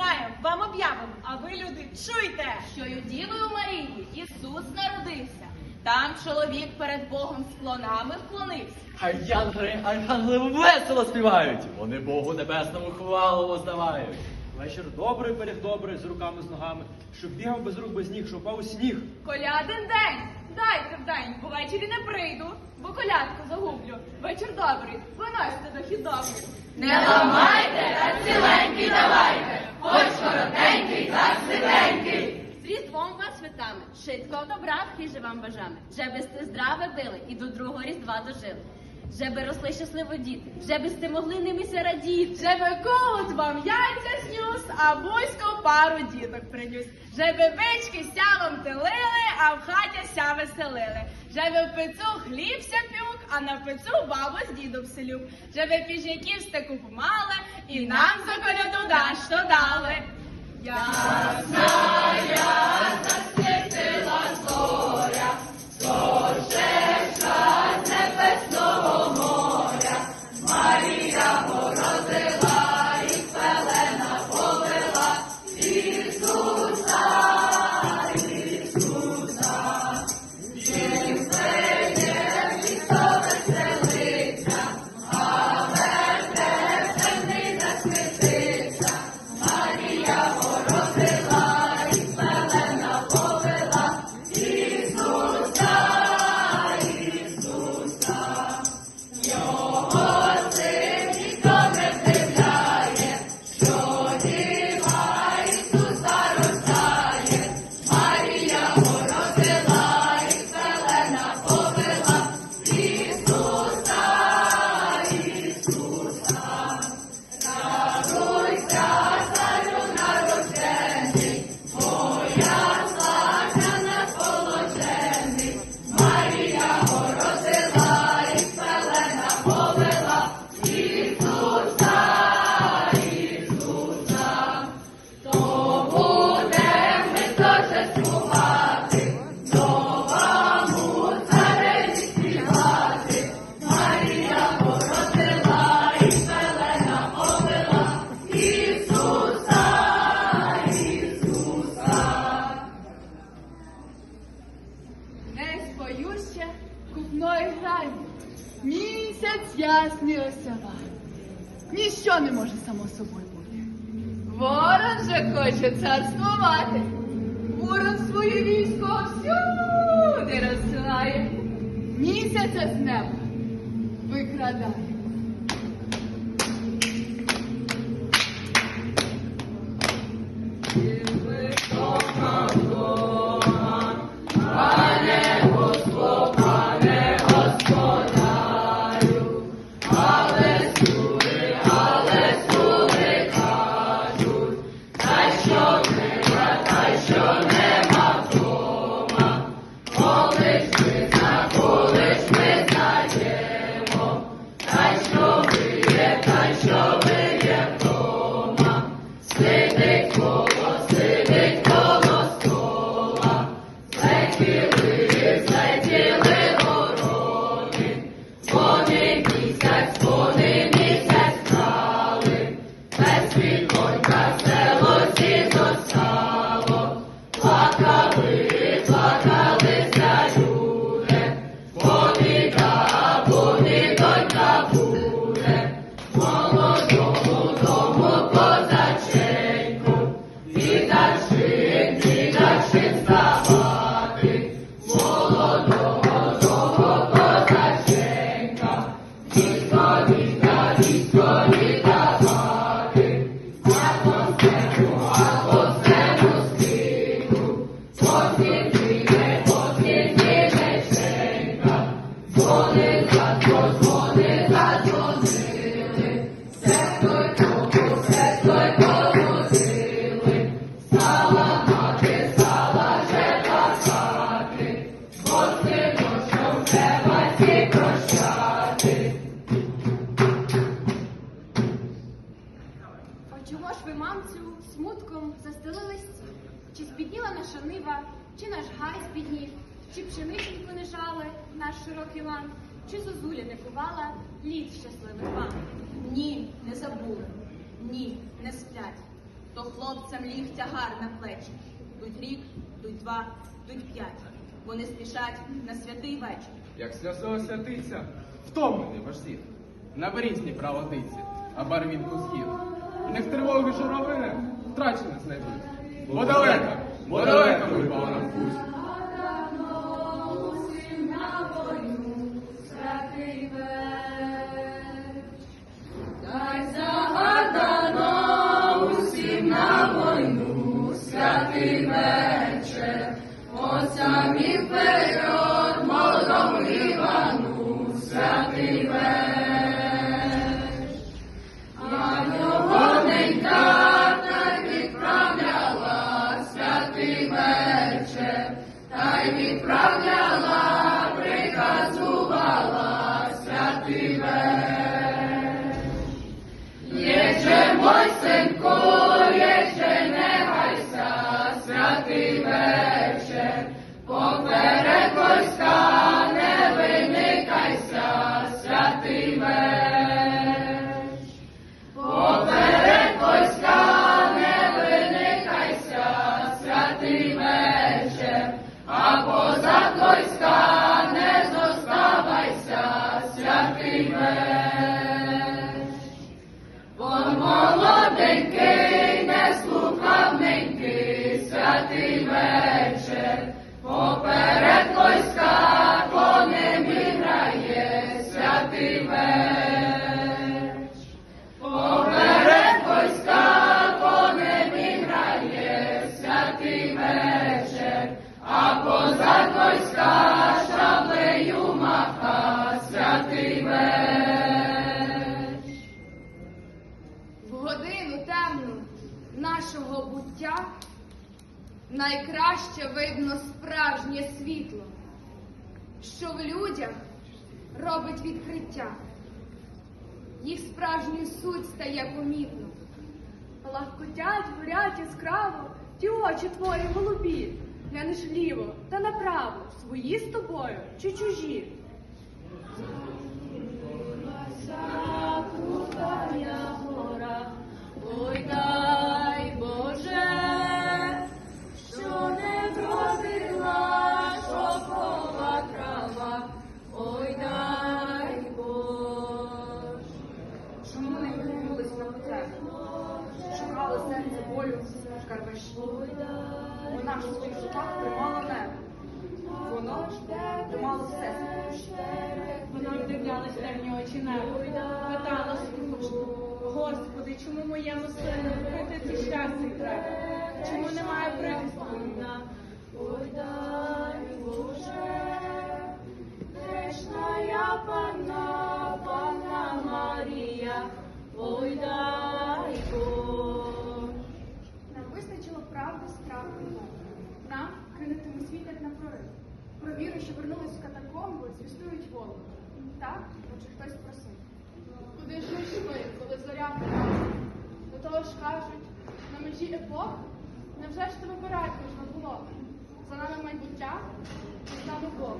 знаємо, вам об'явимо, а ви, люди, чуйте! що й у Дівою Марії Ісус народився. Там чоловік перед Богом з клонами вклонився. А янгри, ангели весело співають. Вони Богу небесному хвалу воздавають. Вечір добрий, пиріг добрий, з руками, з ногами, щоб бігав без рук, без ніг, щоб упав у сніг. Колядин день, дайте вдень, бо ввечері не прийду, бо колядку загублю. Вечір добрий, виносьте до хідобрий. Не ламайте, а ціленький давайте, хоч коротенький, так ситенький. З різдвом вас святами, швидкого добра в хижі вам бажами. Жеби сте здраве били і до другого різдва дожили. Жеби росли щасливо діти, жеби сте могли ними радіти. Жеби колот вам яйця снюс, а бузько пару діток принюс. Жеби бички ся вам телили, а в хаті ся веселили. Жеби в пецу хліб ся пюк, а на пецу бабу з дідом селю. Жеби піжаків стеку помали, і нам за коляду да що дали. Ясна, ясна світила зоря, сожежа Ніщо не може само собою бути. Ворон же хоче царствувати. Ворон своє військо всюди розсилає. Місяця з неба викрадає. Застелили стіл? Чи збідніла наша нива, чи наш гай збіднів, чи пшеничнику не жали наш широкий лан, чи зозуля не кувала літ щасливих вам? Ні, не забули. Ні, не сплять. то хлопцям ліг тягар на плечі. Йдуть рік, йдуть два, йдуть п'ять. Вони спішать на святий вечір. Як сльозова святиця, втомлений ваш зір. Наберіть з Дніпра а барвінку гір. Не в тривоги журавини втрачене знайдуть. Бо далеко, бо далеко випала нам путь. Найкраще видно справжнє світло, що в людях робить відкриття. Їх справжню суть стає помітно. Лахкотять, горять яскраво, ті очі твої голубі. Глянеш вліво та направо, свої з тобою чи чужі. Тримало все. Вона вдивлялась темні очі небо, питала скручно, Господи, чому моєму сину вбити ці щастя треба? Чому немає прихистку? Так, чи хтось просив. Куди ж ми йшли, коли зоря вмирала? До того ж кажуть, на межі епох, невже ж ти вибирати можна було? За нами майбуття, за нами Бог.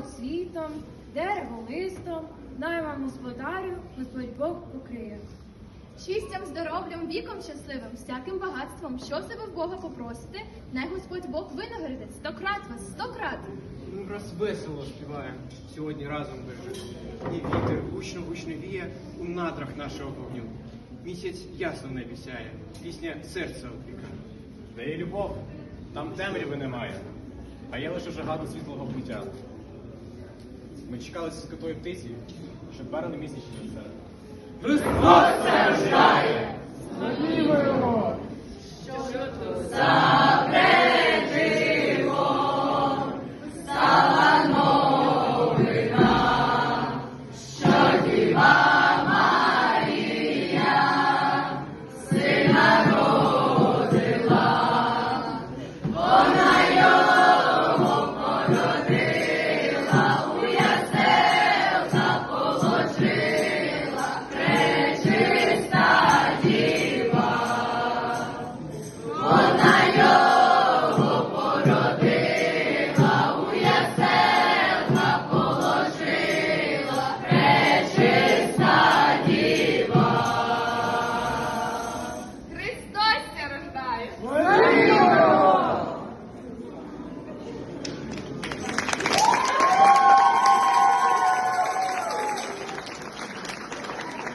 Цвітом, дерево листом, дай вам господарю, Господь Бог покриє. Щастям, здоров'ям, віком щасливим, всяким багатством, що себе в Бога попросите, най Господь Бог винагородить стократ вас, стократ. Ну, раз весело співаємо сьогодні разом бережи. І вітер гучно гучно віє у надрах нашого вогню. Місяць ясно в небі сяє, пісня серця опікає. Де є любов, там темряви немає, а є лише жага до світлого буття. Ми чекали скотої птиці, щоб перли місячні серед. Христос це рождає! Що то за